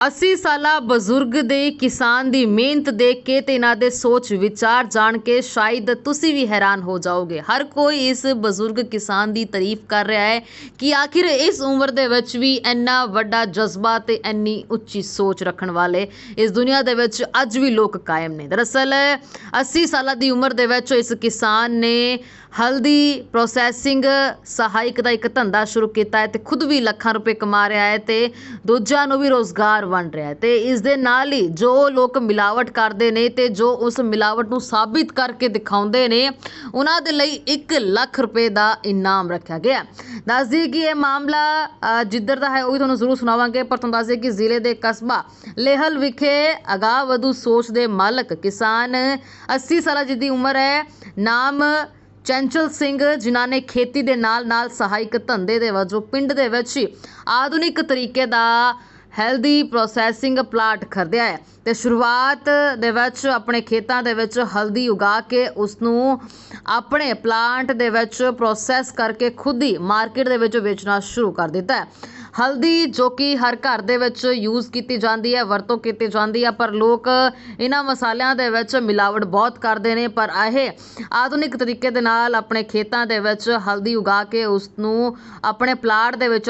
80 ਸਾਲਾ ਬਜ਼ੁਰਗ ਦੇ ਕਿਸਾਨ ਦੀ ਮਿਹਨਤ ਦੇਖ ਕੇ ਤੇ ਇਹਨਾਂ ਦੇ ਸੋਚ ਵਿਚਾਰ ਜਾਣ ਕੇ ਸ਼ਾਇਦ ਤੁਸੀਂ ਵੀ ਹੈਰਾਨ ਹੋ ਜਾਓਗੇ। ਹਰ ਕੋਈ ਇਸ ਬਜ਼ੁਰਗ ਕਿਸਾਨ ਦੀ ਤਾਰੀਫ ਕਰ ਰਿਹਾ ਹੈ ਕਿ ਆਖਿਰ ਇਸ ਉਮਰ ਦੇ ਵਿੱਚ ਵੀ ਇੰਨਾ ਵੱਡਾ ਜਜ਼ਬਾ ਤੇ ਇੰਨੀ ਉੱਚੀ ਸੋਚ ਰੱਖਣ ਵਾਲੇ ਇਸ ਦੁਨੀਆ ਦੇ ਵਿੱਚ ਅੱਜ ਵੀ ਲੋਕ ਕਾਇਮ ਨੇ। ਦਰਅਸਲ 80 ਸਾਲਾਂ ਦੀ ਉਮਰ ਦੇ ਵਿੱਚ ਇਸ ਕਿਸਾਨ ਨੇ ਹਲਦੀ ਪ੍ਰੋਸੈਸਿੰਗ ਸਹਾਇਕ ਦਾ ਇੱਕ ਧੰਦਾ ਸ਼ੁਰੂ ਕੀਤਾ ਹੈ ਤੇ ਖੁਦ ਵੀ ਲੱਖਾਂ ਰੁਪਏ ਕਮਾ ਰਿਹਾ ਹੈ ਤੇ ਦੂਜਿਆਂ ਨੂੰ ਵੀ ਰੋਜ਼ਗਾਰ ਬਣ ਰਿਹਾ ਹੈ ਤੇ ਇਸ ਦੇ ਨਾਲ ਹੀ ਜੋ ਲੋਕ ਮਿਲਾਵਟ ਕਰਦੇ ਨੇ ਤੇ ਜੋ ਉਸ ਮਿਲਾਵਟ ਨੂੰ ਸਾਬਿਤ ਕਰਕੇ ਦਿਖਾਉਂਦੇ ਨੇ, ਉਹਨਾਂ ਦੇ ਲਈ 1 ਲੱਖ ਰੁਪਏ ਦਾ ਇਨਾਮ ਰੱਖਿਆ ਗਿਆ ਹੈ। ਦੱਸ ਦਈਏ ਕਿ ਇਹ ਮਾਮਲਾ ਜਿੱਧਰ ਦਾ ਹੈ, ਉਹ ਵੀ ਤੁਹਾਨੂੰ ਜ਼ਰੂਰ ਸੁਣਾਵਾਂਗੇ, ਪਰ ਤੁਹਾਨੂੰ ਦੱਸ ਦਈਏ ਕਿ ਜ਼ਿਲ੍ਹੇ ਦੇ ਕਸਬਾ ਲੇਹਲ ਵਿਖੇ ਅਗਾਹ ਵਧੂ ਸੋਚ ਦੇ ਮਾਲਕ ਕਿਸਾਨ 80 ਸਾਲਾਂ ਜਿਹਦੀ ਉਮਰ ਹੈ, ਨਾਮ ਚੰਚਲ ਸਿੰਘ, ਜਿਨ੍ਹਾਂ ਨੇ ਖੇਤੀ ਦੇ ਨਾਲ-ਨਾਲ ਸਹਾਇਕ ਧੰਦੇ ਦੇ ਵਜੋਂ ਪਿੰਡ ਦੇ ਵਿੱਚ ਹੀ ਆਧੁਨਿਕ ਤਰੀਕੇ ਦਾ ਹੈਲਦੀ ਪ੍ਰੋਸੈਸਿੰਗ ਪਲਾਂਟ ਖਰੀਦਿਆ ਹੈ ਤੇ ਸ਼ੁਰੂਆਤ ਦੇ ਵਿੱਚ ਆਪਣੇ ਖੇਤਾਂ ਦੇ ਵਿੱਚ ਹਲਦੀ ਉਗਾ ਕੇ ਉਸ ਨੂੰ ਆਪਣੇ ਪਲਾਂਟ ਦੇ ਵਿੱਚ ਪ੍ਰੋਸੈਸ ਕਰਕੇ ਖੁਦ ਹੀ ਮਾਰਕੀਟ ਦੇ ਵਿੱਚ ਵੇਚਣਾ ਸ਼ੁਰੂ ਕਰ ਦਿੱਤਾ ਹੈ। ਹਲਦੀ ਜੋ ਕਿ ਹਰ ਘਰ ਦੇ ਵਿੱਚ ਯੂਜ਼ ਕੀਤੀ ਜਾਂਦੀ ਹੈ, ਵਰਤੋਂ ਕੀਤੀ ਜਾਂਦੀ ਹੈ, ਪਰ ਲੋਕ ਇਹਨਾਂ ਮਸਾਲਿਆਂ ਦੇ ਵਿੱਚ ਮਿਲਾਵਟ ਬਹੁਤ ਕਰਦੇ ਨੇ, ਪਰ ਇਹ ਆਧੁਨਿਕ ਤਰੀਕੇ ਦੇ ਨਾਲ ਆਪਣੇ ਖੇਤਾਂ ਦੇ ਵਿੱਚ ਹਲਦੀ ਉਗਾ ਕੇ ਉਸ ਨੂੰ ਆਪਣੇ ਪਲਾਟ ਦੇ ਵਿੱਚ